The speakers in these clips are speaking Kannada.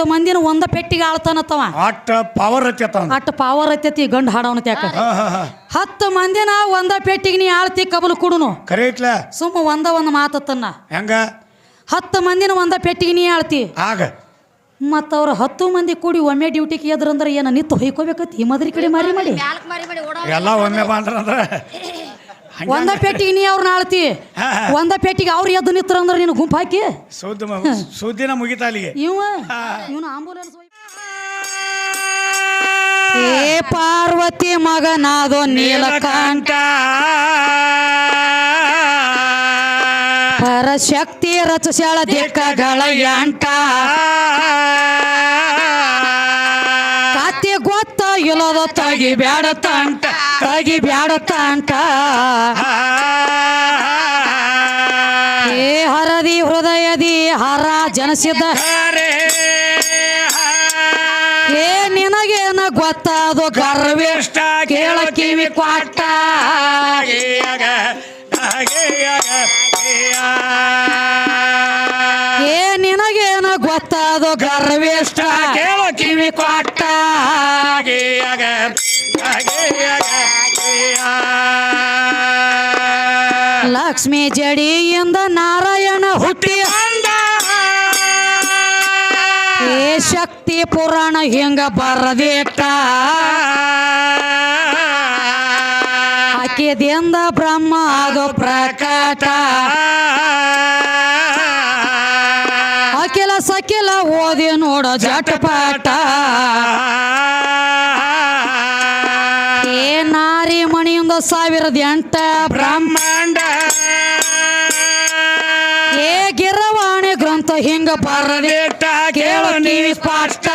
ಹತ್ತು ಮಂದಿನ ಒಂದ ಪೆಟ್ಟಿಗೆ ಆಳ್ತಾನತ್ತವ ಅಟ್ಟ ಪವರ್ ಅಟ್ಟ ಪವರ್ ಅಟ್ ಐತೈತಿ ಗಂಡು ಹಾಡವನ ತ್ಯಾಕ. ಹತ್ತು ಮಂದಿನ ಒಂದ ಪೆಟ್ಟಿಗೆ ನೀ ಆಳ್ತಿ ಕಬಲು ಕುಡುನು. ಕರೆ ಐತ್ಲ ಸುಮ್ಮ ಒಂದ ಒಂದು ಮಾತತ್ತನ್ನ ಹೆಂಗ? ಹತ್ತು ಮಂದಿನ ಒಂದ ಪೆಟ್ಟಿಗೆ ನೀ ಆಳ್ತಿ. ಆಗ? ಮತ್ತ ಅವ್ರ ಹತ್ತು ಮಂದಿ ಕೂಡಿ ಒಮ್ಮೆ ಡ್ಯೂಟಿಗೆ ಎದ್ರಂದ್ರ ಏನ ನಿತ್ತು ಹೊಯ್ಕೋಬೇಕತ್ತಿ? ಈ ಮದ್ರಿ ಕಡೆ ಮಾರಿ ಮಾಡಿ. ಎಲ್ಲಾ ಮಾಡಿ ಓಡೋ ಎಲ್ಲ ಒಮ್ಮೆ ಬಂದ್ರ ಒಂದ ಪೆಟ್ಟಿಗೆ ನೀ ಅವ್ರನ್ನ ಆಳ್ತಿ. ಒಂದ ಪೆಟ್ಟಿಗೆ ಅವ್ರು ಎದ್ದು ನಿತ್ರಂದ್ರೆ ನೀನು ಗುಂಪು ಹಾಕಿ? ಸುದ್ದಿ ಮ- ಸುದ್ದಿನ ಮುಗಿತಾ ಅಲ್ಲಿಗೆ. ಇವ ಇವನು ಆಂಬುಲೆನ್ಸ್ ಏ ಪಾರ್ವತಿ ಮಗನಾದೋ ನೀಲಕಂಠ. ಪರಶಕ್ತಿ ರಚಿಸ್ಯಾಳ ದಿಕ್ಕಗಳ ಎಂಟ. ತಗಿ ಬ್ಯಾಡ ತಂಟ ತಗಿ ಬ್ಯಾಡ ತಂಟ. ಏ ಹರದಿ ಹೃದಯದಿ ಹರ ಜನಸಿದ್ದ. ಏ ನಿನಗೇನ ಗೊತ್ತಾದು ಗರ್ವಿಷ್ಟ ಕೇಳ ಕಿವಿ ಕ್ವಾಟ ಲಕ್ಷ್ಮಿ ಜಡಿಯಿಂದ ನಾರಾಯಣ ಹುಟ್ಟಿ. ಏ ಶಕ್ತಿ ಪುರಾಣ ಹಿಂಗ ಬರದಿಟ್ಟ ಆಕೆದಿಂದ ಬ್ರಹ್ಮ ಅದು ಪ್ರಕಟ. ಅಕಿಲ ಸಕಿಲ ಓದಿ ನೋಡ ಜಟಪಟ. ಏ ನಾರಿ ಮಣಿಯಿಂದ ಸಾವಿರದ ಎಂಟ ಹಿಂಗ ಬರದಿಟ್ಟ ಕೇಳು ಸ್ಪಷ್ಟ.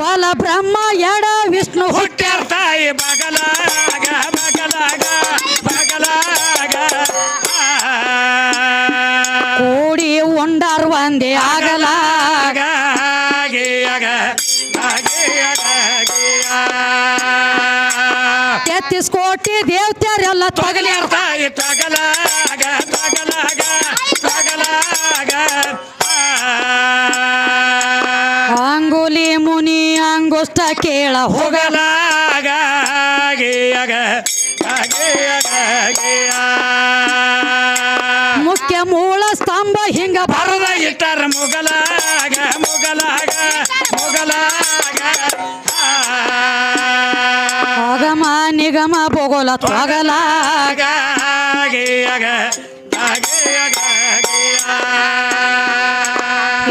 ಬಲ ಬ್ರಹ್ಮ ಎಡ ವಿಷ್ಣು ಹುಟ್ಟ ತಾಯಿ ಕೂಡಿ ಒಂದೇ ಆಗಲ. ತೆತ್ತಿಸ್ ಕೋಟಿ ದೇವತೆಯರೆಲ್ಲ ತಗಲಿ ತಾಯಿ ತಗಲಾಗ ತಗಲಾಗ ತಗಲಾಗ ಅಂಗುಲಿ ಮುನಿ ಅಂಗುಷ್ಟ ಕೇಳ ಹೋಗ ಹೋಗಲಾಗ ಗೇಯಗ ಮುಖ್ಯ ಮೂಲ ಸ್ತಂಭ ಹಿಂಗ ಬರದ ಇಟ್ಟಾರ ಮುಗಲಾಗ ನಿಗಮ ಭೂಗೋಲ ತೊಗಲ.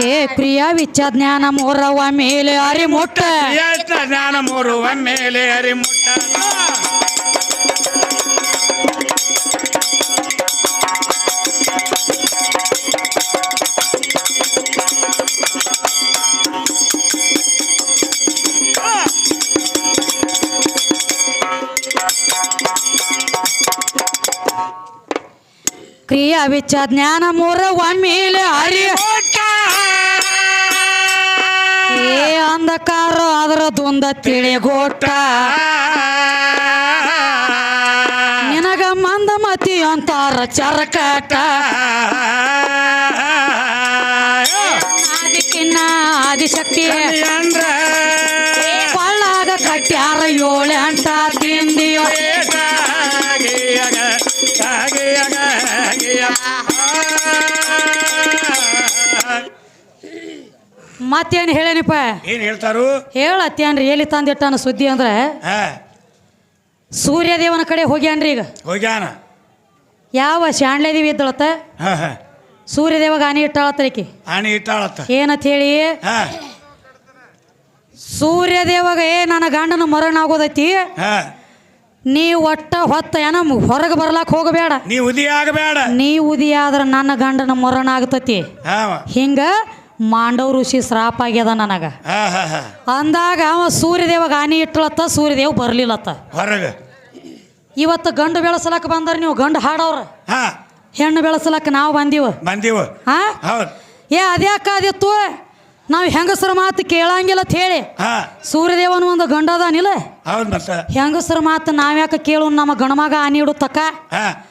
ಏ ಪ್ರಿಯ ವಿಚ್ಚ ಜ್ಞಾನ ಮೂರವ ಮೇಲೆ ಅರಿಮುಟ್ಟ. ಮುಟ್ಟ ಜ್ಞಾನ ಮೂರುವ ಮೇಲೆ ಹರಿಮುಟ್ಟ ಕ್ರಿಯಾ ವಿಚ್ಚ ಜ್ಞಾನ ಮೂರ ಒಮ್ಮೆಲೆ ಅರಿ. ಏ ಅಂಧಕಾರ ಅದರ ದುಂದ ತಿಳಿಗೋಟ ನಿನಗ ಮಂದ ಮತಿ ಅಂತಾರ ಚರಕಟ ಆದಿಕ್ಕಿನ್ನ ಆದಿಶಕ್ತಿ. ಅಂದ್ರ ಮತ್ತೇನು ಹೇಳೇನಿಪ್ಪ? ಏನ್ ಹೇಳ್ತಾರು? ಹೇಳತ್ತೇನ್ರಿ ಎಲ್ಲಿ ತಂದಿಟ್ಟಾನ ಸುದ್ದಿ ಅಂದ್ರೆ? ಹಾ. ಸೂರ್ಯದೇವನ ಕಡೆ ಹೋಗ್ಯಾನ್ರಿ ಈಗ. ಹೋಗ್ಯಾನ. ಯಾವ ಶಾಣ್ಲೇದೇವಿ ಇದ್ದಳತ್ತ? ಹಾ ಹಾ. ಸೂರ್ಯದೇವಾಗ ಆನೆ ಇಟ್ಟಾಳತ್ತರಿಕಿ ಆಣಿ ಇಟ್ಟಾಳತ್ತ. ಏನಂತ ಹೇಳಿ? ಹಾ. ಸೂರ್ಯದೇವಾಗ ಏ ನನ್ನ ಗಂಡನ ಮರಣ ಆಗೋದೈತಿ. ಹಾ. ನೀ ಒಟ್ಟ ಹೊತ್ತ ಏನ ಹೊರಗೆ ಬರ್ಲಾಕ್ ಹೋಗಬೇಡ. ನೀ ಉದಿ ಆಗಬೇಡ. ನೀ ಉದಿ ಆದ್ರ ನನ್ನ ಗಂಡನ ಮರಣ ಆಗತೈತಿ. ಹಾ ಹಿಂಗ ಮಾಂಡವ ಋಷಿ ಶ್ರಾಪ ಆಗ್ಯದ ನನಗ. ಅಂದಾಗ ಅವ ಸೂರ್ಯದೇವ ಆನೆ ಇಟ್ಟಳತ್ತ ಸೂರ್ಯದೇವ್ ಬರ್ಲಿಲ್ಲತ್ತ. ಹೊರಗ. ಇವತ್ತು ಗಂಡು ಬೆಳೆಸಲಕ್ಕ ಬಂದ್ರ ನೀವು ಗಂಡು ಹಾಡವ್ರ. ಹಾ. ಹೆಣ್ಣು ಬೆಳೆಸಲಕ್ಕ ನಾವು ಬಂದೀವ. ಬಂದೀವ. ಹಾ? ಹೌದು. ಏ ಅದ್ಯಾಕಾದಿತ್ತು ನಾವು ಹೆಂಗಸರ ಮಾತು ಕೇಳಂಗಿಲ್ಲ ಅಂತ ಹೇಳಿ. ಹಾ. ಸೂರ್ಯದೇವನ ಒಂದು ಗಂಡ ಅದಾನಿಲ್ಲ ಹೌದು ಮತ್ತ. ಹೆಂಗಸರ ಮಾತು ನಾವ್ಯಾಕ ಕೇಳು ನಮ್ಮ ಗಣಮಗ ಆನಿ ಇಡುತ್ತಕ್ಕ? ಹಾ.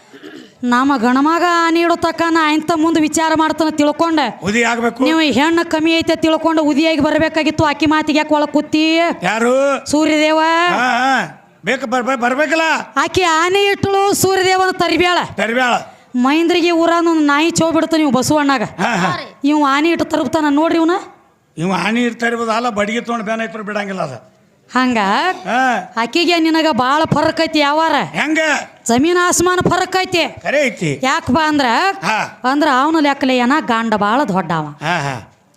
ನಮ್ಮ ಗಣಮಗ ಆನೆ ಇಡೋ ತಕ್ಕ ನಾ ಇಂಥ ಮುಂದೆ ವಿಚಾರ ಮಾಡ್ತಾನೆ ತಿಳ್ಕೊಂಡೆ. ಉದಿ ಆಗ್ಬೇಕು. ನೀವು ಹೆಣ್ಣು ಕಮ್ಮಿ ಐತೆ ತಿಳ್ಕೊಂಡು ಉದಿಯಾಗಿ ಬರಬೇಕಾಗಿತ್ತು ಅಕ್ಕಿ ಮಾತಿಗೆ ಯಾಕೆ ಒಳಗೆ ಕೂತಿ? ಯಾರು? ಸೂರ್ಯದೇವ? ಬೇಕು ಬರ್ಬೇ ಬರ್ಬೇಕಲ್ಲ? ಆಕಿ ಆನೆ ಇಟ್ಟಳು ಸೂರ್ಯದೇವನ ತರಿಬ್ಯಾಳ. ತರ್ಬ್ಯಾಳ. ಮೈಂದ್ರಿಗೆ ಊರ ಒಂದು ನಾಯಿ ಚೋ ಬಿಡ್ತ ನೀವು ಬಸವಣ್ಣಾಗ. ಇವ್ ಆನೆ ಇಟ್ಟು ತರುಪ್ತಾನ ನೋಡ್ರಿ ಇವನ? ಇವ್ ಆನೆ ಇಟ್ಟು ಇರ್ಬೋದು ಅಲ್ಲ ಬಡಿಗೆ ತೊಗೊಂಡು ಬೇನ ಇತ್ತು ಬಿಡಂಗಿಲ್ಲ ಅದ. ಹಂಗ? ಆಕಿಗೆ ನಿನಗ ಬಾಳ ಫರಕ್ ಐತಿ ಯಾವಾರ? ಹೆಂಗ? ಜಮೀನ್ ಆಸ್ಮಾನ ಫರಕ್ ಐತಿ? ಕರೆ ಐತಿ. ಯಾಕಪ್ಪ ಅಂದ್ರ? ಅಂದ್ರ ಅವನ ಲೆಕ್ಕಲೆ ಏನ ಗಂಡ ಬಾಳ ದೊಡ್ಡವ.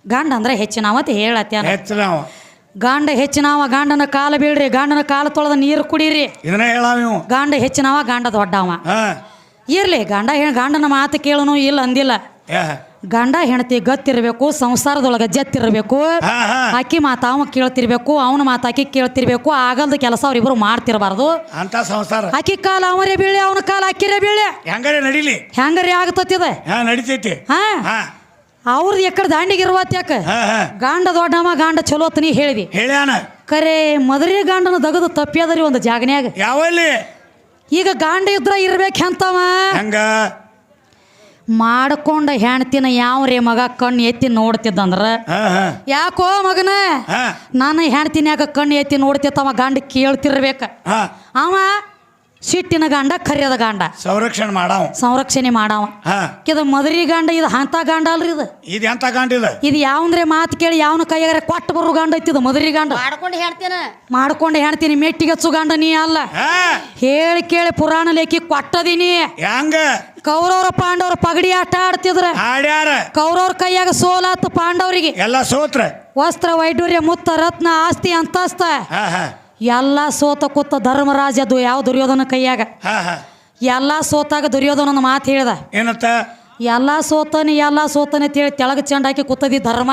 ಗಂಡ ಅಂದ್ರೆ ಹೆಚ್ಚಿನವ ಅಂತ ಹೇಳತ್ತೆ ಹೆಚ್ಚು ನಾವು ಗಂಡ ಹೆಚ್ಚಿನವ ಗಂಡನ ಕಾಲ ಬೀಳ್ರಿ ಗಂಡನ ಕಾಲ ತೊಳೆದ ನೀರು ಕುಡೀರಿ. ಗಾಂಡ ಹೇಳಾವ ಇವು ಗಂಡ ಹೆಚ್ಚಿನವ ಗಂಡ ದೊಡ್ಡವ. ಇರ್ಲಿ ಗಂಡ ಗಂಡನ ಮಾತು ಕೇಳನು ಇಲ್ಲ ಅಂದಿಲ್ಲ. ಗಂಡ ಹೆಂಡತಿ ಗತ್ತಿರ್ಬೇಕು ಸಂಸಾರದೊಳಗೆ ಜತ್ತಿರ್ಬೇಕು. ಆಕಿ ಮಾತು ಅವ ಕೇಳ್ತಿರ್ಬೇಕು ಅವನ ಮಾತು ಆಕಿ ಕೇಳ್ತಿರ್ಬೇಕು ಆಗಲ್ದ ಕೆಲಸ ಅವ್ರಿಬ್ರು ಮಾಡ್ತಿರ್ಬಾರ್ದು. ಅಂತ ಸಂಸಾರ. ಆಕಿ ಕಾಲ ಅವರೇ ಬೀಳಿ ಅವನ ಕಾಲ ಅಕ್ಕಿರೇ ಬೀಳಿ ಹೆಂಗಾರೆ ನಡಿಲಿ? ಹೆಂಗರಿ ಆಗತ್ತದ ಹಾ ನಡಿತೈತಿ. ಹಾ. ಅವ್ರದ್ದು ಎಕ್ಕಡ ದಾಂಡಿಗೆ ಇರುವತ್ ಯಾಕ? ಗಾಂಡ ದೊಡ್ಡವ ಗಂಡ ಚಲೋ ನೀ ಹೇಳಿದಿ. ಹೇಳ್ಯಾನ. ಕರೆ ಮದರಿ ಗಾಂಡನ ದಗದು ತಪ್ಪ್ಯದರಿ ಒಂದು ಜಾಗನ್ಯಾಗ. ಯಾವಲ್ಲಿ? ಈಗ ಗಾಂಡ ಇದ್ರ ಇರ್ಬೇಕು ಅಂತವ ಹೆಂಗ? ಮಾಡ್ಕೊಂಡ ಹೆಣ್ತಿನ ಯಾವ ರೇ ಮಗ ಕಣ್ಣು ಎತ್ತಿ ನೋಡ್ತಿದ್ದಂದ್ರ ಹಾ ಹಾ. ಯಾಕೋ ಮಗನ? ನಾನು ಹೆಣ್ತಿನ ಯಾಕ ಕಣ್ಣು ಎತ್ತಿ ನೋಡ್ತಿತ್ತವ ಗಂಡ ಕೇಳ್ತಿರ್ಬೇಕ. ಹಾ. ಅವ ಸಿಟ್ಟಿನ ಗಂಡ ಕರಿಯದ ಗಂಡ. ಸಂರಕ್ಷಣೆ ಮಾಡವ. ಸಂರಕ್ಷಣೆ ಮಾಡವ. ಇದ ಇದು ಮದರಿ ಗಂಡ ಇದು ಅಂತ ಗಂಡ ಅಲ್ರಿ ಇದು? ಇದು ಎಂತ ಗಂಡ ಇದು? ಯಾವಂದ್ರೆ ಮಾತು ಕೇಳಿ ಯಾವನ ಕೈಯಾಗ ಕೊಟ್ಟು ಬರೋ ಗಂಡ ಐತಿದ ಮದರಿ ಗಂಡ. ಮಾಡ್ಕೊಂಡು ಹೇಳ್ತೇನೆ. ಮಾಡ್ಕೊಂಡು ಹೇಳ್ತೀನಿ ಮೆಟ್ಟಿಗೆ ಹಚ್ಚು ಗಂಡ ನೀ ಅಲ್ಲ. ಹಾ. ಹೇಳಿ ಕೇಳಿ ಪುರಾಣ ಲೇಖಿ ಕೊಟ್ಟದಿನಿ ಹೆಂಗ? ಕೌರವ್ರ ಪಾಂಡವ್ರ ಪಗಡಿ ಆಟ ಆಡ್ತಿದ್ರ. ಆಡ್ಯಾರ. ಕೌರವ್ರ ಕೈಯಾಗ ಸೋಲಾತು ಪಾಂಡವರಿಗೆ. ಎಲ್ಲ ಸೋತ್ರ. ವಸ್ತ್ರ ವೈಡೂರ್ಯ ಮುತ್ತ ರತ್ನ ಆಸ್ತಿ ಅಂತಸ್ತ. ಎಲ್ಲ ಸೋತ ಕೂತ ಧರ್ಮರಾಜ ಅದು ಯಾವ ದುರ್ಯೋಧನ ಕೈಯಾಗ? ಎಲ್ಲ ಸೋತಾಗ ದುರ್ಯೋಧನನ ಮಾತು ಹೇಳ್ದ. ಏನತ್ತ ಎಲ್ಲ ಸೋತನಿ ಎಲ್ಲ ಸೋತನಿ ಅಂತೇಳಿ ತೆಳಗ ಚೆಂಡ ಹಾಕಿ ಕೂತದಿ ಧರ್ಮ.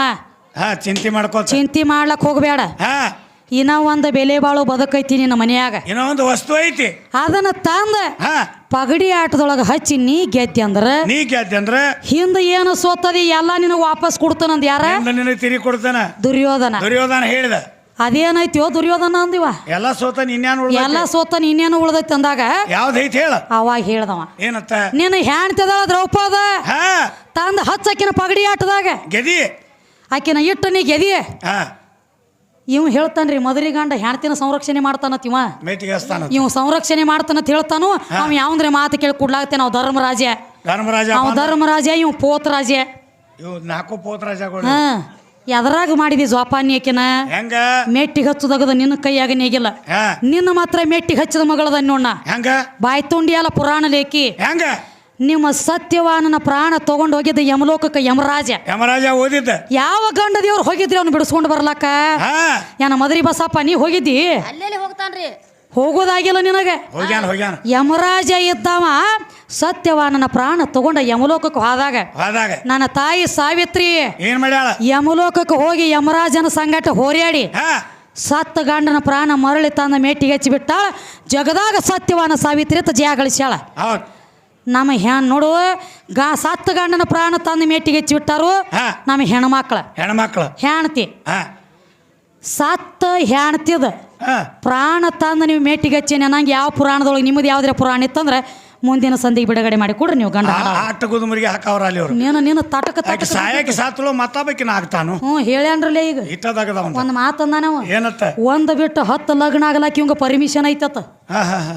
ಚಿಂತಿ ಮಾಡ್ಕೊ ಚಿಂತೆ ಮಾಡ್ಲಕ್ ಹೋಗ್ಬೇಡ ಇನ್ನ ಒಂದು ಬೆಲೆ ಬಾಳು ಬದುಕೈತಿ ನಿನ್ನ ಮನೆಯಾಗ. ಏನೋ ಒಂದು ವಸ್ತು ಐತಿ. ಅದನ್ನ ತಂದ ಹಾ. ಪಗಡಿ ಆಟದೊಳಗೆ ಹಚ್ಚಿ ನೀ ಗೆದ್ದೆ ಅಂದ್ರ ನೀ ಗೆದ್ದೆ ಅಂದ್ರ ಹಿಂದ ಏನು ಸೋತದಿ ಎಲ್ಲ ನಿನ್ನ ವಾಪಸ್ ಕೊಡ್ತಾನಂದ ಯಾರ? ನಿಂದ ನಿನಗೆ ಕೊಡ್ತಾನ. ದುರ್ಯೋಧನ. ದುರ್ಯೋಧನ ಹೇಳಿದ. ಅದೇನೈತಿಯೋ ದುರ್ಯೋಧನ ಅಂದಿವ. ಎಲ್ಲ ಸೋತ ಉಳ್ದ ಎಲ್ಲ ಸೋತ ಇನ್ನೇನು ಉಳ್ದೈತಿ ಅಂದಾಗ ಯಾವ್ದೈತಿ ಹೇಳ. ಅವಾಗ ಹೇಳ್ದವ. ಏನತ್ತ ನಿನ್ನ ಹೆಣ್ತಿದಳ ದ್ರೌಪದ? ಹಾ. ತಂದ ಹಚ್ಚಕಿನ ಪಗಡಿ ಆಟದಾಗ. ಗೆದಿ. ಆಕಿನ ಇಟ್ಟು ನೀ ಗೆದಿ. ಹಾ. ಇವ್ ಹೇಳ್ತಾನ್ರಿ ಮದುರಿ ಗಂಡ ಹೆಣ್ತಿನ ಸಂರಕ್ಷಣೆ ಮಾಡ್ತಾನತ್ ಇವ. ಇವ್ ಸಂರಕ್ಷಣೆ ಮಾಡ್ತಾನಂತ ಹೇಳ್ತಾನು. ಅವ್ ಯಾವಂದ್ರೆ ಮಾತು ಕೇಳಿ ಕೊಡ್ಲಾಗತ್ತೆ ನಾವು ಧರ್ಮರಾಜ ಧರ್ಮರಾಜ ಅವ್ ಧರ್ಮರಾಜ ಇವ್ ಪೋತರಾಜ ಇವ್ ನಾಲ್ಕು ಪೋತರಾಜಗಳು ಹಾ. ಎದರಾಗ ಮಾಡಿದಿ ಜೋಪಾನ್ಯಕಿನ ಹೆಂಗ? ಮೆಟ್ಟಿಗೆ ಹಚ್ಚದಗದ ನಿನ್ನ ಕೈಯಾಗ ನೀಗಿಲ್ಲ. ನಿನ್ನ ಮಾತ್ರ ಮೆಟ್ಟಿಗೆ ಹಚ್ಚದ ಮಗಳದ ನೋಣ್ಣ ಹೆಂಗ? ಬಾಯ್ ತುಂಡಿ ಅಲ್ಲ ಪುರಾಣ ಲೇಖಿ. ಹೆಂಗ? ನಿಮ್ಮ ಸತ್ಯವಾನನ ಪ್ರಾಣ ತಗೊಂಡು ಹೋಗಿದ್ದ ಯಮಲೋಕಕ್ಕೆ ಯಮರಾಜ. ಯಮರಾಜ ಓದಿದ್ದ. ಯಾವ ಗಂಡ ದೇವ್ರು ಹೋಗಿದ್ರಿ ಅವ್ನು ಬಿಡಿಸ್ಕೊಂಡು ಬರ್ಲಾಕ ಹಾ. ಏನ ಮದರಿ ಬಸಪ್ಪ ನೀ ಹೋಗಿದ್ದಿ? ಅಲ್ಲೆಲ್ಲಿ ಹೋಗ್ತಾನ್ರಿ? ಹೋಗೋದಾಗಿಲ್ಲ ನಿನಗೆ. ಹೋಗ್ಯಾನ ಹೋಗ್ಯಾನ. ಯಮರಾಜ ಇದ್ದಾವ ಸತ್ಯವಾನನ ಪ್ರಾಣ ತಗೊಂಡ ಯಮಲೋಕಕ್ಕೆ ಹೋದಾಗ ಹೋದಾಗ. ನನ್ನ ತಾಯಿ ಸಾವಿತ್ರಿ ಏನ್ ಮಾಡ್ಯಾಳ? ಯಮಲೋಕಕ್ಕೆ ಹೋಗಿ ಯಮರಾಜನ ಸಂಗಟ ಹೋರ್ಯಾಡಿ ಹಾ. ಸತ್ತ ಗಂಡನ ಪ್ರಾಣ ಮರಳಿ ತಂದ ಮೇಟಿಗೆ ಹಚ್ಚಿಬಿಟ್ಟ ಜಗದಾಗ ಸತ್ಯವಾನ ಸಾವಿತ್ರಿ ಅಂತ ಜಯ ಗಳಿಸ್ಯಾಳ. ನಮ್ಮ ಹೆಣ್ ನೋಡು ಗಾ ಸತ್ತ ಗಂಡನ ಪ್ರಾಣ ತಂದು ಮೇಟಿಗೆ ಹೆಚ್ಚಿಬಿಟ್ಟಾರು ಹಾ. ನಮ್ಮ ಹೆಣ್ಮಕ್ಳ ಹೆಣ್ಮಕ್ಳು. ಹೆಣ್ತಿ. ಹಾ. ಸತ್ತ ಹೆಣ್ತಿದ ಹಾ. ಪ್ರಾಣ ತಂದು ನೀವು ಮೇಟಿಗೆ ಹಚ್ಚೇನೆ ನಂಗೆ ಯಾವ ಪುರಾಣದೊಳಗೆ ನಿಮ್ಮದು ಯಾವ್ದಾರ ಪುರಾಣ ಇತ್ತಂದ್ರೆ ಮುಂದಿನ ಸಂದಿಗೆ ಬಿಡುಗಡೆ ಮಾಡಿ ಕೊಡ್ರಿ ನೀವು ಗಂಡ ಆಟ ಗುದುಮರಿಗೆ ಹಾಕವ್ರ ಅಲ್ಲಿ ಅವ್ರು. ನೀನು ನೀನು ತಟಕ ಆಕೆ ತಟಕ. ಸಾಯಕ್ಕೆ ಸಾತಳು ಮತ್ತಾಬೇಕಿನ ಆಗ್ತಾನು. ಹ್ಞೂ ಹೇಳ್ಯಾನ್ರಲ್ಲೇ ಈಗ. ಇಟ್ಟದಾಗದ ಒಂದು ಒಂದು ಮಾತಂದಾನವ ಏನತ್ತ? ಒಂದು ಬಿಟ್ಟು ಹತ್ತು ಲಗ್ನ ಆಗ್ಲಾಕ ಇವಂಗ ಪರ್ಮಿಷನ್ ಐತತ್ತ. ಹಾ ಹಾ ಹಾ.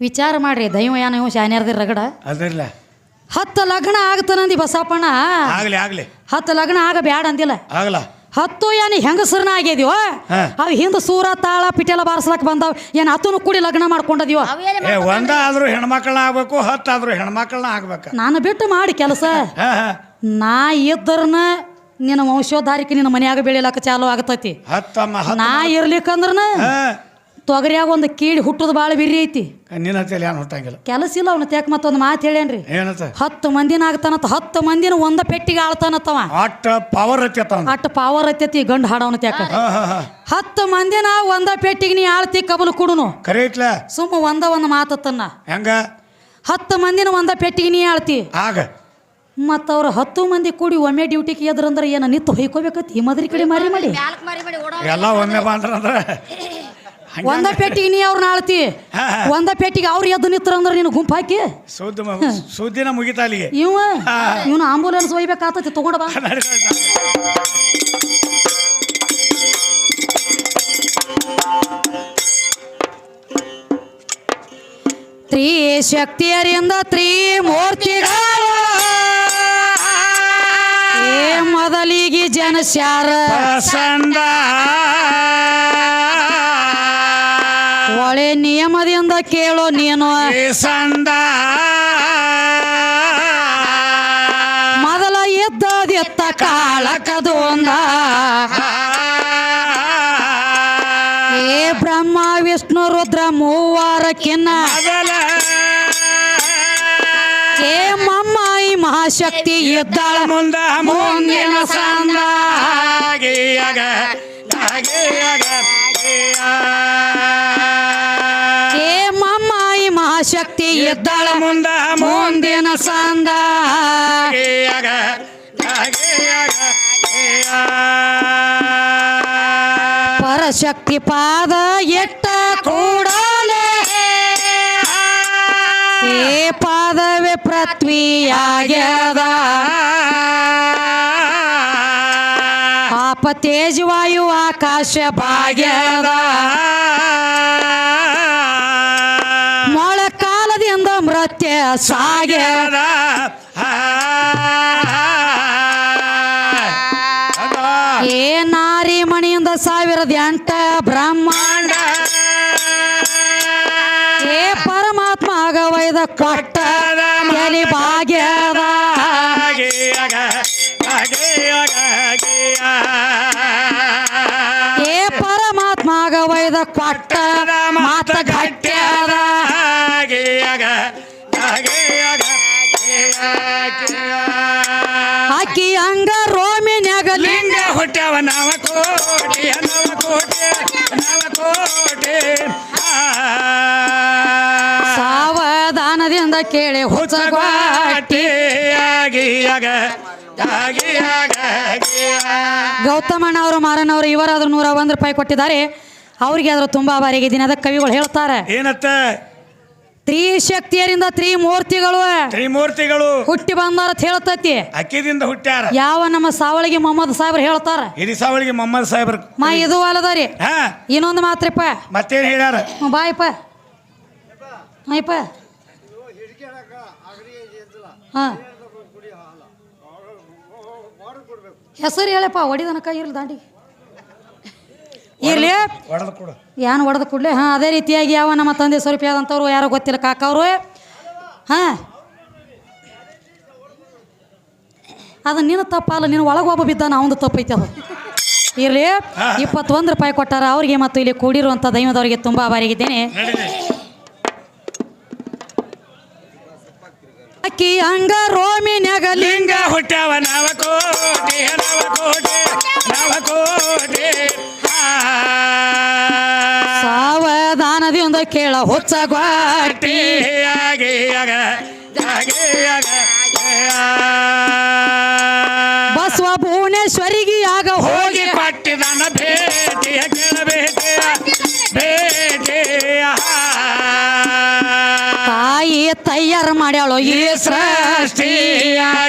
ವಿಚಾರ ಮಾಡ್ರಿ ದೈವ ಏನ ಇವ್ ಶಾನ್ಯಾರ್ದಿ ರಗಡ. ಅದಿರ್ಲ ಹತ್ತು ಲಗ್ನ ಆಗ್ತಾನಂದಿ ಬಸಪ್ಪಣ್ಣ. ಆಗ್ಲಿ ಆಗ್ಲಿ. ಹತ್ತು ಲಗ್ನ ಆಗ ಬ್ಯಾಡ ಅಂದಿಲ್ಲ. ಆಗಲ್ಲ. ಹತ್ತು ಏನು ಹೆಂಗಸರನ್ನ ಆಗ್ಯದಿವ? ಹಾ. ಹಿಂದ ಹಿಂದೆ ಸೂರ ತಾಳ ಪಿಟೆಲ ಬಾರಿಸ್ಲಕ್ ಬಂದಾವ. ಏನ್ ಹತ್ತು ಕೂಡಿ ಲಗ್ನ ಮಾಡ್ಕೊಂಡದಿವ? ಏ ಒಂದ ಆದ್ರೂ ಹೆಣ್ಮಕ್ಳನ್ನ ಆಗ್ಬೇಕು ಹತ್ತಾದ್ರೂ ಹೆಣ್ಮಕ್ಳನ್ನ ಆಗ್ಬೇಕ. ನಾನು ಬಿಟ್ಟು ಮಾಡಿ ಕೆಲಸ. ಹಾ ಹಾ. ನಾ ಇದ್ದರ್ನ ನಿನ್ನ ವಂಶೋದ್ಧಾರಿಕೆ ನಿನ್ನ ಮನ್ಯಾಗ ಬೆಳಿಲಕ್ಕ ಚಾಲು ಆಗತೈತಿ. ಹತ್ತಮ್ಮ. ನಾ ಇರ್ಲಿಕ್ಕಂದ್ರನ ಹಾ. ತೊಗರಿಯಾಗ ಒಂದು ಕೀಡಿ ಹುಟ್ಟುದು ಭಾಳ ಬಿರಿ ಐತಿ. ನಿನ್ನ ಹತ್ತಿಯಲ್ಲಿ ಏನು ಹುಟ್ಟಂಗಿಲ್ಲ. ಕೆಲಸ ಇಲ್ಲ ಅವನ ತ್ಯಾಕ ಮತ್ತೊಂದು ಮಾತು ಹೇಳೇನ್ರಿ ಹತ್ತು ಮಂದಿನ ಆಗ್ತಾನತ್ತ ಹತ್ತು ಮಂದಿನ ಒಂದ ಪೆಟ್ಟಿಗೆ ಆಳ್ತಾನತ್ತವ ಅಟ್ಟ ಪವರ್ ಹತ್ತತ್ತ. ಅವ್ನು. ಅಟ್ಟ ಪಾವರ್ ಐತೈತಿ ಗಂಡು ಹಾಡವನ ತ್ಯಾಕ. ಹತ್ತು ಮಂದಿನ ಒಂದ ಪೆಟ್ಟಿಗೆ ನೀ ಆಳ್ತಿ ಕಬಲು ಕುಡುನು. ಕರೆ ಸುಮ್ಮ ಒಂದ ಒಂದು ಮಾತತ್ತನ್ನ ಹೆಂಗ? ಹತ್ತು ಮಂದಿನ ಒಂದ ಪೆಟ್ಟಿಗೆ ನೀ ಆಳ್ತಿ. ಆಗ? ಮತ್ತ ಅವ್ರ ಹತ್ತು ಮಂದಿ ಕೂಡಿ ಒಮ್ಮೆ ಡ್ಯೂಟಿಗೆ ಎದ್ರಂದ್ರೆ ಏನ ನಿತ್ತು ಹೊಯ್ಕೋಬೇಕತ್ತಿ? ಈ ಮದ್ರಿ ಕಡೆ ಮಾರಿ ಮಾಡಿ. ಎಲ್ಲ ಒಮ್ಮೆ ಬಂದ್ರ ಒಂದ ಪೆಟ್ಟಿಗೆ ನೀ ಅವ್ರನ್ನ ಆಳ್ತಿ. ಒಂದ ಪೆಟ್ಟಿಗೆ ಅವ್ರು ಎದ್ದು ನಿತ್ರ ಅಂದ್ರೆ ನೀನು ಗುಂಪು ಹಾಕಿ? ಸುದ್ದಿ ಸುದ್ದಿನ ಮುಗಿತಾ ಅಲ್ಲಿಗೆ. ಇವ ಇವನು ಆಂಬುಲೆನ್ಸ್ ಒಯ್ಬೇಕಾಗ್ತತಿ ತಗೊಂಡ ಬಾ. ತ್ರಿಶಕ್ತಿಯರಿಂದ ತ್ರಿಮೂರ್ತಿಗಳು. ಏ ಮೊದಲಿಗೆ ಜನಶಾರ ಪಸಂದ ಒಳೆ ನಿಯಮದಿಂದ ಕೇಳೋ ನೀನು. ಸಂದ ಮೊದಲ ಎದ್ದದೆತ್ತ ಕಾಳ ಒಂದ. ಏ ಬ್ರಹ್ಮ ವಿಷ್ಣು ರುದ್ರ ಮೂವಾರಕ್ಕಿನ್ನ ಮೊದಲ ಏ ಮಮ್ಮಾಯಿ ಮಹಾಶಕ್ತಿ ಇದ್ದಾಳ ಮುಂದ ಮುಂದಿನ ಸಂದ. ಸಂದ. ಹಾಗೆಯಾಗ ಹಾಗೆಯಾಗ ಏ ಮಮ್ಮಾಯಿ ಎದ್ದಾಳ ಮುಂದ ಮುಂದಿನ ಸಂದ. ಪರಶಕ್ತಿ ಪಾದ ಎಟ್ಟ ಕೂಡಲೇ. ಏ ಪಾದವೇ ಪೃಥ್ವಿಯಾಗ್ಯದ. ಆಪ ತೇಜವಾಯು ಆಕಾಶ ಭಾಗ್ಯದ. ಸಾಗ್ಯದ ಏ ನಾರಿ ಮಣಿಯಿಂದ ಸಾವಿರದ ಎಂಟ ಬ್ರಹ್ಮಾಂಡ. ಏ ಪರಮಾತ್ಮ ಆಗವೈದ ಕೊಟ್ಟ ಎಲಿ ಭಾಗ್ಯದ. ಏ ಪರಮಾತ್ಮ ಆಗವೈದ ಕೊಟ್ಟ ಕೇಳಿ ಅವರು ಗೌತಮಣ್ಣವರು ಮಾರನವರು ಇವರಾದ್ರೂ ನೂರ ಒಂದು ರೂಪಾಯಿ ಕೊಟ್ಟಿದ್ದಾರೆ. ಅವ್ರಿಗೆ ಆದ್ರೂ ತುಂಬಾ ಬಾರಿಗೆ ಅದಕ್ಕೆ ಕವಿಗಳು ಹೇಳ್ತಾರೆ. ಏನತ್ತ? ತ್ರಿಶಕ್ತಿಯರಿಂದ ತ್ರಿಮೂರ್ತಿಗಳು ತ್ರಿಮೂರ್ತಿಗಳು ಹುಟ್ಟಿ ಬಂದಾರ ಅಂತ ಹೇಳ್ತತಿ. ಅಕ್ಕಿದಿಂದ ಹುಟ್ಟ್ಯಾರ. ಯಾವ ನಮ್ಮ ಸಾವಳಿಗೆ ಮೊಹಮ್ಮದ್ ಸಾಹೇಬ್ರು ಹೇಳ್ತಾರ. ಹಿರಿ ಸಾವಳಿಗೆ ಮೊಹಮ್ಮದ್ ಸಾಹೇಬ್ರ. ಮಾ ಇದು ಅಲ್ಲದ ರೀ ಹಾ. ಇನ್ನೊಂದು ಮಾತ್ರಪ್ಪ. ಮತ್ತೇನ್ ಹೇಳ್ಯಾರ? ಬಾಯ್ಪ ಬಾಯಪ್ಪ. ಆಯ್ಪ ಹಾಂ. ಹೆಸರು ಹೇಳಪ್ಪ ಒಡಿದನಕ ಇರ್ಲಿ ದಾಂಡಿ ಇರ್ಲಿ. ಏನು ಹೊಡೆದ ಕೂಡಲೇ? ಹಾಂ ಅದೇ ರೀತಿಯಾಗಿ ಯಾವ ನಮ್ಮ ತಂದೆ ಸ್ವರೂಪಿ ಆದಂಥವ್ರು ಯಾರೋ ಗೊತ್ತಿಲ್ಲ ಕಾಕವರು ಹಾಂ. ಅದು ನಿನ್ನ ತಪ್ಪಲ್ಲ ನಿನ್ನ ಒಳಗೆ ಒಬ್ಬ ಬಿದ್ದಾನ ಅವನು ತಪ್ಪೈತೆ ಅದು. ಇರಲಿ. ಇಪ್ಪತ್ತೊಂದು ರೂಪಾಯಿ ಕೊಟ್ಟಾರ ಅವ್ರಿಗೆ ಮತ್ತು ಇಲ್ಲಿ ಕೂಡಿರುವಂಥ ದೈವದವರಿಗೆ ತುಂಬ ಬಾರಿಗಿದ್ದೇನೆ ಅಕ್ಕಿ ಹಂಗ ರೋಮಿನ್ಯಾಗ ಲಿಂಗ ಹುಟ್ಟವ ನವಕೋಟಿ ನವ ಕೋಟಿ ನವ ಕೋಟಿ ನವ ಕೋಟಿ ಸಾವಧಾನದಿಂದ ಕೇಳ ಹುಚ್ಚಗ್ವಾಟಿ ಬಸವ ಭುವನೇಶ್ವರಿಗೆ ತಾಯಿ ತಯ್ಯಾರ ಮಾಡ್ಯಾಳು? ಈ ಸೃಷ್ಟಿ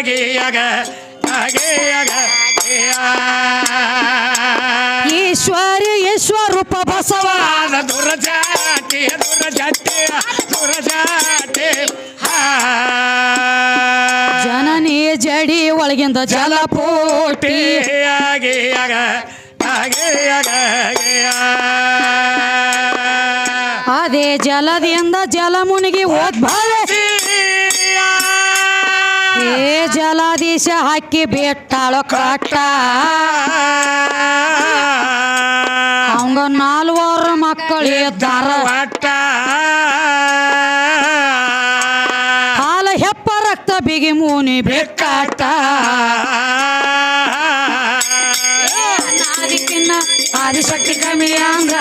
ಈಶ್ವರ ಈಶ್ವರಿ ಈಶ್ವರೂಪ ಬಸವ. ವಾದ ದುರಜಾತಿ ದುರಜಾತಿ ದುರಜಾತಿ ಜನನಿ ಜಡಿ ಒಳಗಿಂದ ಜಲ ಜಲಪೋಟಿಯಾಗಿಯಾಗ ಅದೇ ಜಲದಿಂದ ಜಲ ಮುನಿಗಿ ಓದ್ಭವ ಏ ಜಲಾದೀಶ ಹಾಕಿ ಬಿಟ್ಟಾಳು ಕಟ್ಟ ಅವಂಗ ನಾಲ್ವರು ಮಕ್ಕಳು ಇದ್ದಾರ. ಒಟ್ಟ ಹಾಲ ಹೆಪ್ಪ ರಕ್ತ ಬಿಗಿ ಮೂನಿ ಅದಕ್ಕಿನ್ನ ಆದಿಶಕ್ತಿ ಕಮ್ಮಿ ಅಂದ್ರ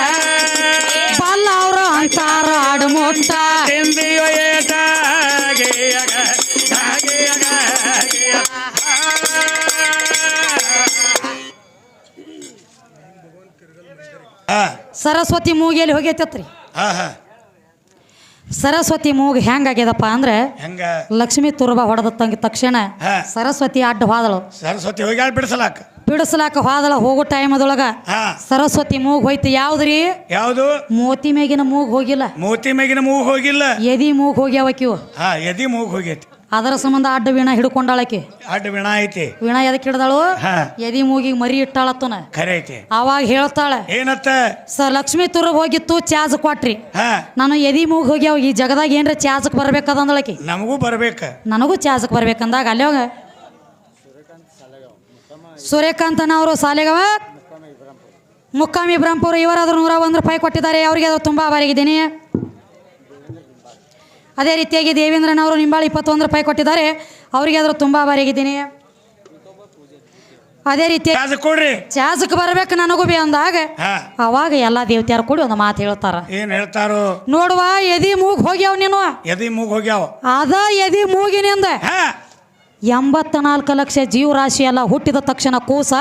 ಸರಸ್ವತಿ ಮೂಗಿಯಲ್ಲಿ ಹೋಗೈತತ್ರಿ? ಹಾ ಹಾ. ಸರಸ್ವತಿ ಮೂಗು ಹೆಂಗಾಗ್ಯದಪ್ಪ ಅಂದ್ರೆ ಹೆಂಗ? ಲಕ್ಷ್ಮಿ ತುರ್ಬ ಹೊಡೆದ ತಂಗ ತಕ್ಷಣ ಹಾ. ಸರಸ್ವತಿ ಅಡ್ಡ ಹೋದಳು. ಸರಸ್ವತಿ ಹೋಗ್ಯಾಳ ಬಿಡಿಸಲಾಕ? ಬಿಡಿಸ್ಲಾಕ ಹೋದಳ ಹೋಗೋ ಟೈಮದೊಳಗ ಹಾ. ಸರಸ್ವತಿ ಮೂಗು ಹೋಯ್ತು ಯಾವ್ದ್ರಿ? ಯಾವುದು? ಮೋತಿ ಮೇಗಿನ ಮೂಗ್ ಹೋಗಿಲ್ಲ. ಮೋತಿ ಮೇಗಿನ ಮೂಗು ಹೋಗಿಲ್ಲ. ಎದಿ ಮೂಗು ಹೋಗ್ಯಾವಕಿವು ಹಾ ಎದಿ ಮೂಗು ಹೋಗೈತಿ. ಅದರ ಸಂಬಂಧ ಅಡ್ಡ ವೀಣಾ ಹಿಡ್ಕೊಂಡಾಳಕಿ. ಅಡ್ಡ ವೀಣಾ ಐತಿ. ವೀಣಾ ಎದಕ್ಕೆ ಹಿಡ್ದಾಳು? ಎದಿ ಮೂಗಿಗೆ ಮರಿ ಇಟ್ಟಾಳತ್ತನ ಖರೆ ಐತಿ. ಅವಾಗ ಹೇಳ್ತಾಳೆ ಏನತ್ತ? ಸರ್ ಲಕ್ಷ್ಮಿ ತುರ್ಬ ಹೋಗಿತ್ತು ಚಾಜ್ ಕೊಟ್ರಿ. ನಾನು ಎದಿ ಮೂಗು ಹೋಗ್ಯಾವ ಈ ಜಗದಾಗ ಏನ್ರ ಚಾಜಕ್ ಬರ್ಬೇಕದಂದಳಕಿ ನಮಗೂ ಬರ್ಬೇಕ. ನನಗೂ ಚಾಜಕ್ ಬರ್ಬೇಕಂದಾಗ ಅಲ್ಲಿ ಹೋಗ. ಸೂರ್ಯಕಾಂತನ ಅವರು ಸಾಲೆಗವ ಮುಕ್ಕಾಮಿ ಬ್ರಹ್ಮಪುರ ಇವರಾದ್ರೂ ನೂರ ಒಂದು ರೂಪಾಯಿ ಕೊಟ್ಟಿದ್ದಾರೆ. ಅವರಿಗೆ ಅದು ತುಂಬ ಆಭಾರಿಗಿದ್ದೀನಿ ಅದೇ ರೀತಿಯಾಗಿ ದೇವೇಂದ್ರನ್ ಅವರು ನಿಂಬಾಳಿ ಇಪ್ಪತ್ತೊಂದು ರೂಪಾಯಿ ಕೊಟ್ಟಿದ್ದಾರೆ. ಅವರಿಗೆ ಆದರೂ ತುಂಬ ಬಾರಿಯಾಗಿದ್ದೀನಿ ಅದೇ ರೀತಿ ಕೊಡ್ರಿ. ಚಾಸಕ್ ಬರ್ಬೇಕು ನನಗೂ ಬಿ ಅಂದಾಗ ಅವಾಗ ಎಲ್ಲಾ ದೇವತೆಯರು ಕೂಡಿ ಒಂದು ಮಾತು ಹೇಳ್ತಾರ. ಏನ್ ಹೇಳ್ತಾರು? ನೋಡುವ ಎದಿ ಮೂಗ್ ಹೋಗ್ಯಾವ ನೀನು. ಎದಿ ಮೂಗ್ ಹೋಗ್ಯಾವ. ಅದ ಎದಿ ಮೂಗಿನಿಂದ ಎಂಬತ್ತ ನಾಲ್ಕು ಲಕ್ಷ ಜೀವರಾಶಿ ಎಲ್ಲ ಹುಟ್ಟಿದ ತಕ್ಷಣ ಕೂಸ.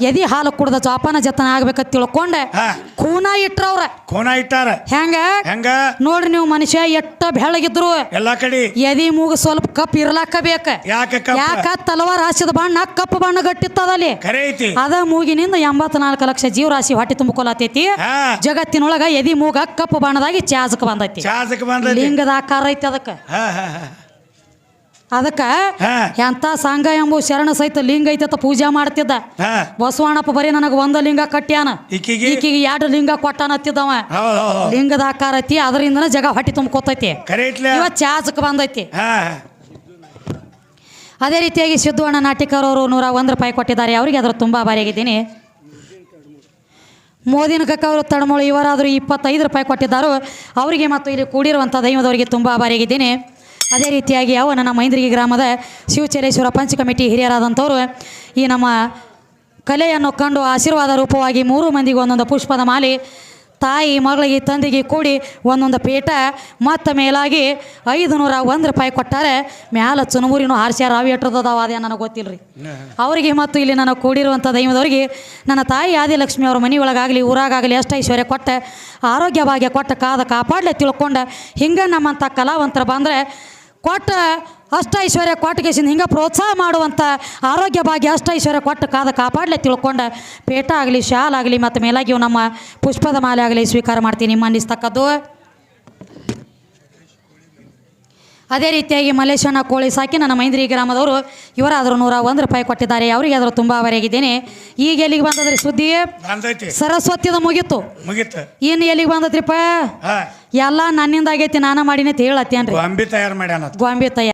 ಎದಿ ಹಾಲು ಕುಡ್ದ ಜೋಪಾನ ಜತನ ಆಗ್ಬೇಕಂತ ತಿಳ್ಕೊಂಡೆ. ಖೂನ ಕೂನ ಇಟ್ರವ್ರ. ಕೋನ ಇಟ್ಟಾರ. ಹೆಂಗ? ಹೆಂಗ? ನೋಡ್ರಿ ನೀವು ಮನುಷ್ಯ ಎಟ್ಟ ಬೆಳಗಿದ್ರು ಎಲ್ಲಾ ಕಡೆ. ಎದಿ ಮೂಗ ಸ್ವಲ್ಪ ಕಪ್ ಇರ್ಲಾಕ ಬೇಕ ಯಾಕೆ ಕಪ್ಪ? ಯಾಕ? ತಲವಾರ ಹಾಸಿದ ಬಣ್ಣ ಕಪ್ಪು ಬಣ್ಣ ಗಟ್ಟಿತ್ತದಲ್ಲಿ. ಕರೆ ಐತಿ. ಅದ ಮೂಗಿನಿಂದ ಎಂಬತ್ನಾಲ್ಕು ಲಕ್ಷ ಜೀವರಾಶಿ ಹೊಟ್ಟೆ ತುಂಬಿಕೊಲತೈತಿ ಹಾ. ಜಗತ್ತಿನೊಳಗ ಎದಿ ಮೂಗ ಕಪ್ಪು ಬಣ್ಣದಾಗಿ ಚಾಜಕ್ ಬಂದೈತಿ. ಚಾಸಕ ಬಂದೈತಿ. ಲಿಂಗದ ಆಕಾರ ಐತಿ ಅದಕ್ಕ. ಹಾ ಹಾ ಹಾ. ಅದಕ್ಕ ಎಂಥ ಎಂತ ಸಂಘ ಎಂಬ ಶರಣ ಸಹಿತ ಲಿಂಗ ಐತತ್ತ ಪೂಜಾ ಮಾಡ್ತಿದ್ದ. ಬಸವಣ್ಣಪ್ಪ ಬರೀ ನನಗೆ ಒಂದ ಲಿಂಗ ಕಟ್ಟ್ಯಾನ. ಈಕಿಗೆ? ಎರಡು ಲಿಂಗ ಕೊಟ್ಟಾನತ್ತಿದ್ದವ ಲಿಂಗದ ಆಕಾರ ಐತಿ ಅದರಿಂದನ ಜಗ ಹೊಟ್ಟಿ ತುಂಬ್ಕೊತೈತಿ. ಇವ ಚಾಚಕ್ ಬಂದೈತಿ. ಅದೇ ರೀತಿಯಾಗಿ ಸಿದ್ದುವಣ್ಣ ನಾಟಿಕರ್ ಅವರು ನೂರ ಒಂದು ರೂಪಾಯಿ ಕೊಟ್ಟಿದ್ದಾರೆ. ಅವರಿಗೆ ಅದರ ತುಂಬ ಆಭಾರಿಯಾಗಿದ್ದೀನಿ ಮೋದಿನ ಕಕ್ಕ ಅವರು ತಡಮೂಳು ಇವರಾದರೂ ಇಪ್ಪತ್ತೈದು ರೂಪಾಯಿ ಕೊಟ್ಟಿದ್ದಾರೋ ಅವರಿಗೆ ಮತ್ತು ಇಲ್ಲಿ ಕೂಡಿರುವಂಥ ದೈವದವರಿಗೆ ತುಂಬ ಆಭಾರಿಯಾಗಿದ್ದೀನಿ ಅದೇ ರೀತಿಯಾಗಿ ಅವ ನನ್ನ ಮೈಂದ್ರಿಗಿ ಗ್ರಾಮದ ಶಿವಚರೇಶ್ವರ ಪಂಚ ಕಮಿಟಿ ಹಿರಿಯರಾದಂಥವ್ರು ಈ ನಮ್ಮ ಕಲೆಯನ್ನು ಕಂಡು ಆಶೀರ್ವಾದ ರೂಪವಾಗಿ ಮೂರು ಮಂದಿಗೆ ಒಂದೊಂದು ಪುಷ್ಪದ ಮಾಲೆ ತಾಯಿ ಮಗಳಿಗೆ ತಂದೆಗೆ ಕೂಡಿ ಒಂದೊಂದು ಪೇಟ ಮತ್ತು ಮೇಲಾಗಿ ಐದು ನೂರ ಒಂದು ರೂಪಾಯಿ ಕೊಟ್ಟಾರೆ. ಮ್ಯಾಲ ಚುನಮೂರಿನೂ ಹಾರ್ಸ್ಯಾರ ರಾವಿ ಎಟ್ಟದದಾವ ಅದೇ ನನಗೆ ಗೊತ್ತಿಲ್ಲ ರೀ ಅವರಿಗೆ ಮತ್ತು ಇಲ್ಲಿ ನನಗೆ ಕೂಡಿರುವಂಥ ದೈವದವ್ರಿಗೆ ನನ್ನ ತಾಯಿ ಆದಿಲಕ್ಷ್ಮಿ ಅವ್ರ ಮನೆ ಒಳಗಾಗಲಿ ಊರಾಗಲಿ ಎಷ್ಟು ಐಶ್ವರ್ಯ ಕೊಟ್ಟ ಆರೋಗ್ಯ ಭಾಗ್ಯ ಕೊಟ್ಟ ಕಾದ ಕಾಪಾಡಲೆ ತಿಳ್ಕೊಂಡು ಹಿಂಗೆ ನಮ್ಮಂಥ ಕಲಾವಂತರು ಬಂದರೆ ಕೊಟ್ಟ ಅಷ್ಟ ಐಶ್ವರ್ಯ ಕೊಟ್ಟಗೇಸಿಂದ ಹಿಂಗೆ ಪ್ರೋತ್ಸಾಹ ಮಾಡುವಂಥ ಆರೋಗ್ಯ ಭಾಗ್ಯ ಅಷ್ಟ ಐಶ್ವರ್ಯ ಕೊಟ್ಟು ಕಾದ ಕಾಪಾಡಲೆ ತಿಳ್ಕೊಂಡು ಪೇಟ ಆಗಲಿ, ಶಾಲ್ ಆಗಲಿ, ಮತ್ತು ಮೇಲಾಗಿ ನಮ್ಮ ಪುಷ್ಪದ ಮಾಲೆ ಆಗಲಿ ಸ್ವೀಕಾರ ಮಾಡ್ತೀನಿ ನಿಮ್ಮ ಅದೇ ರೀತಿಯಾಗಿ ಮಲೇಶನ ಕೋಳಿ ಸಾಕಿ ನನ್ನ ಮೈಂದ್ರಿ ಗ್ರಾಮದವರು ಇವರಾದರೂ ನೂರ ಒಂದು ರೂಪಾಯಿ ಕೊಟ್ಟಿದ್ದಾರೆ. ಅವರಿಗೆ ಆದರೂ ತುಂಬ ಅವರಾಗಿದ್ದೇನೆ. ಈಗ ಎಲ್ಲಿಗೆ ಬಂದದ್ರಿ ಸುದ್ದಿ? ಸರಸ್ವತಿದ ಮುಗೀತು. ಮುಗೀತ. ಇನ್ನು ಎಲ್ಲಿಗೆ ಬಂದದ್ರಿಪ್ಪ? ಎಲ್ಲ ನನ್ನಿಂದ ಆಗೈತಿ ನಾನು ಮಾಡಿನಿ ಅಂತ ಹೇಳತ್ತೇನ್ರಿ. ಗೊಂಬಿ ತಯಾರು ಮಾಡ್ಯಾನ. ಗೊಂಬೆ ತಯ್ಯ